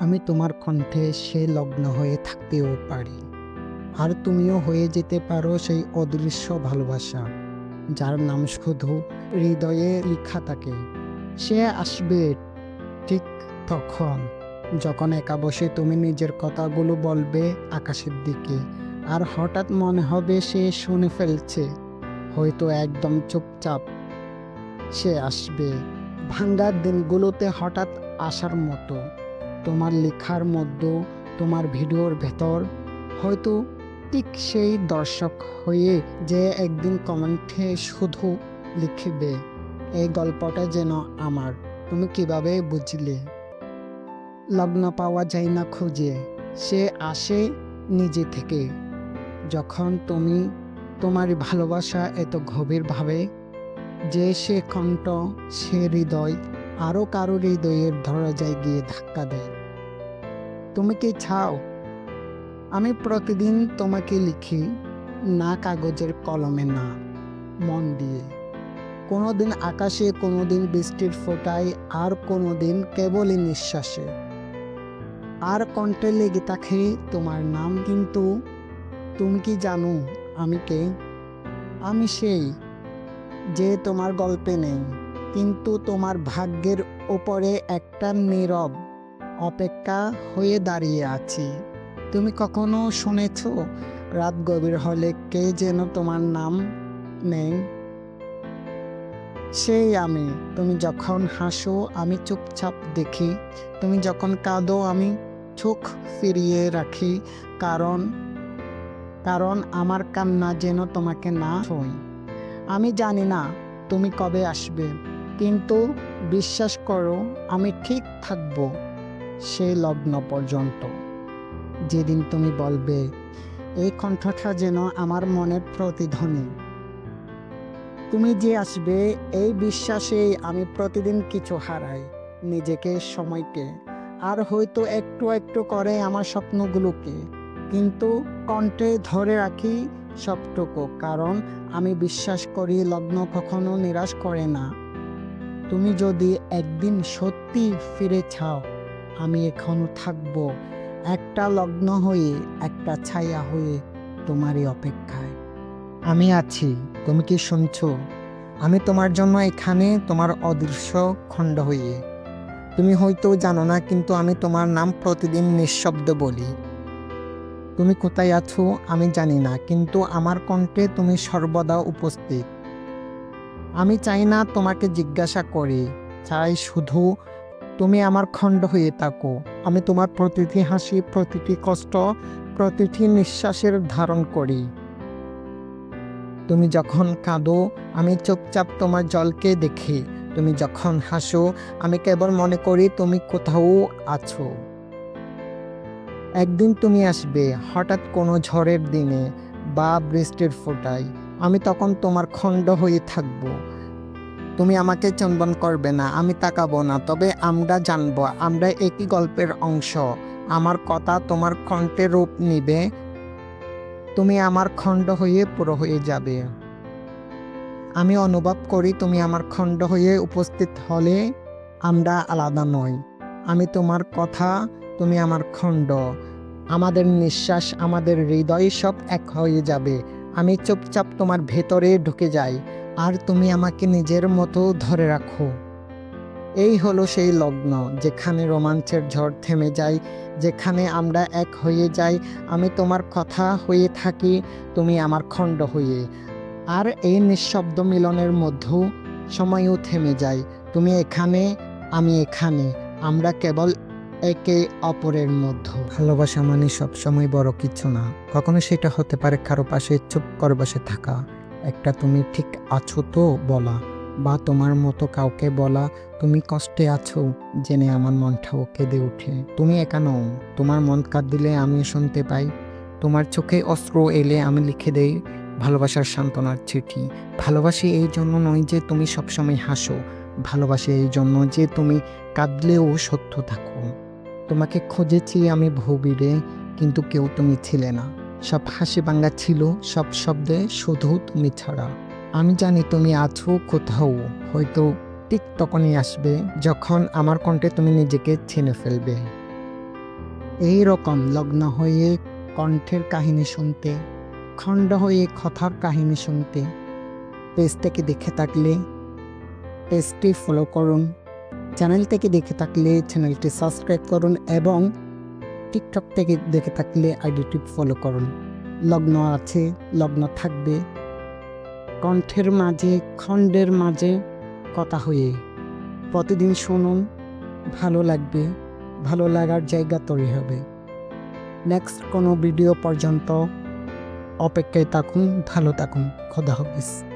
আমি তোমার কণ্ঠে সে লগ্ন হয়ে থাকতেও পারি। আর তুমিও হয়ে যেতে পারো সেই অদৃশ্য ভালোবাসা, যার নাম শুধু হৃদয়ে লেখা থাকে। সে আসবে ঠিক তখন, যখন একা বসে তুমি নিজের কথাগুলো বলবে আকাশের দিকে। আর হঠাৎ মনে হবে সে শুনে ফেলছে, হয়তো একদম চুপচাপ সে আসবে। ভাঙ্গার দিনগুলোতে হঠাৎ আসার মতো। তোমার লেখার মধ্যে, তোমার ভিডিওর ভেতর। হয়তো ঠিক সেই দর্শক হয়ে যে একদিন কমেন্টে শুধু লিখবে, এই গল্পটা যেন আমার। তুমি কীভাবে বুঝলে? লগ্ন পাওয়া যায় না খুঁজে, সে আসে নিজে থেকে। যখন তুমি তোমার ভালোবাসা এত গভীরভাবে যে সে কণ্ঠ, সে হৃদয় আরও কারও হৃদয়ের দরজায় গিয়ে ধাক্কা দেয়। তুমি কি চাও? আমি প্রতিদিন তোমাকে লিখি না কাগজের কলমে না, মন দিয়ে। কোনোদিন আকাশে, কোনোদিন বৃষ্টির ফোটায়, আর কোনোদিন কেবলই নিঃশ্বাসে। আর কণ্ঠে লেগে থাকে তোমার নাম, কিন্তু তুমি কি জানো আমি কে? আমি সেই যে তোমার গল্পে নেই, কিন্তু তোমার ভাগ্যের ওপরে একটা নীরব অপেক্ষা হয়ে দাঁড়িয়ে আছি। তুমি কখনো শুনেছ, রাত গভীর হলে কে যেন তোমার নাম নেই সেই আমি, তুমি যখন হাসো, আমি চুপচাপ দেখি। তুমি যখন কাঁদো, আমি চোখ ফিরিয়ে রাখি, কারণ কারণ আমার কান্না যেন তোমাকে না হই আমি জানি না তুমি কবে আসবে, কিন্তু বিশ্বাস করো, আমি ঠিক থাকব। সেই লগ্ন পর্যন্ত। যেদিন তুমি বলবে, এই কণ্ঠটা যেন আমার মনের প্রতিধ্বনি। তুমি যে আসবে, এই বিশ্বাসেই আমি প্রতিদিন কিছু হারাই, নিজেকে, সময়কে। আর হয়তো একটু একটু করে আমার স্বপ্নগুলোকে। কিন্তু কণ্ঠে ধরে রাখি সবটুকু, কারণ আমি বিশ্বাস করি লগ্ন কখনো নিরাশ করে না। তুমি যদি একদিন সত্যি ফিরে চাও আমি এখনও থাকব। একটা লগ্ন হয়ে, একটা ছায়া হয়ে তোমারই অপেক্ষায়। আমি আছি, তুমি কি শুনছো? আমি তোমার জন্য এখানে তোমার অদৃশ্য খণ্ড হয়ে। তুমি হয়তো জানো না, কিন্তু আমি তোমার নাম প্রতিদিন নিঃশব্দ বলি। তুমি কোথায় আছো আমি জানি না, কিন্তু আমার কণ্ঠে তুমি সর্বদা উপস্থিত। আমি চাই না তোমাকে জিজ্ঞাসা করি, চাই শুধু তুমি আমার খণ্ড হয়ে থাকো। আমি তোমার প্রতিটি হাসি, প্রতিটি কষ্ট, প্রতিটি নিঃশ্বাসের ধারণ করি। তুমি যখন কাঁদো, আমি চুপচাপ তোমার জলকে দেখি। তুমি যখন হাসো, আমি কেবল মনে করি তুমি কোথাও আছো। একদিন তুমি আসবে, হঠাৎ কোনো ঝড়ের দিনে বা বৃষ্টির ফোটায়। আমি তখন তোমার খণ্ড হয়ে থাকব। তুমি আমাকে চুম্বন করবে না, আমি তাকাবো না, তবে আমরা জানব, আমরা একই গল্পের অংশ। আমার কথা তোমার কণ্ঠে রূপ নিবে, তুমি আমার খণ্ড হয়ে পুরো হয়ে যাবে। আমি অনুভব করি তুমি আমার খণ্ড হয়ে উপস্থিত হলে আমরা আলাদা নই। আমি তোমার কথা, তুমি আমার খণ্ড। আমাদের নিঃশ্বাস, আমাদের হৃদয় সব এক হয়ে যাবে। আমি চুপচাপ তোমার ভেতরে ঢুকে যাই। আর তুমি আমাকে নিজের মতো ধরে রাখো। এই হলো সেই লগ্ন, যেখানে রোমাঞ্চের ঝড় থেমে যায়, যেখানে আমরা এক হয়ে যাই, আমি তোমার কথা হয়ে থাকি, তুমি আমার খণ্ড হয়ে। আর এই নিঃশব্দ মিলনের মধ্যেও সময়ও থেমে যায়, তুমি এখানে, আমি এখানে, আমরা কেবল একে অপরের মধ্যে। ভালোবাসা মানে সবসময় বড় কিছু না, কখনো সেটা হতে পারে কারও পাশে চুপ করে বসে থাকা। একটা তুমি ঠিক আছো তো বলা, বা তোমার মতো কাউকে বলা, তুমি কষ্টে আছো জেনে আমার মনটাও কেঁদে ওঠে। তুমি একা নও, তোমার মন কাঁদ দিলে আমি শুনতে পাই। তোমার চোখে অস্ত্র এলে আমি লিখে দেই, ভালোবাসার সান্ত্বনার চিঠি। ভালোবাসি এই জন্য নয় যে তুমি সবসময় হাসো, ভালোবাসি এই জন্য যে তুমি কাঁদলেও সত্য থাকো। তোমাকে খুঁজেছি আমি ভবিরে কিন্তু কেউ তুমি ছিলে না। সব হাসি বাঙ্গা ছিল, সব শব্দে শুধু তুমি ছাড়া আমি জানি তুমি আছো কোথাও, হয়তো ঠিক তখনই আসবে যখন আমার কণ্ঠে তুমি নিজেকে ছিনে ফেলবে। এই রকম লগ্ন হয়ে কণ্ঠের কাহিনী শুনতে, খণ্ড হয়ে কথার কাহিনী শুনতে, পেজ থেকে দেখে থাকলে পেজটি ফলো করুন চ্যানেল থেকে দেখে থাকলে চ্যানেলটি সাবস্ক্রাইব করুন এবং টিকটক থেকে দেখে থাকলে আইডিটি ফলো করুন। লগ্ন আছে, লগ্ন থাকবে। কণ্ঠের মাঝে, খণ্ডের মাঝে কথা হয়ে। প্রতিদিন শুনুন, ভালো লাগবে, ভালো লাগার জায়গা তৈরি হবে। নেক্সট কোনো ভিডিও পর্যন্ত অপেক্ষায় থাকুন, ভালো থাকুন। খোদা হাফিজ।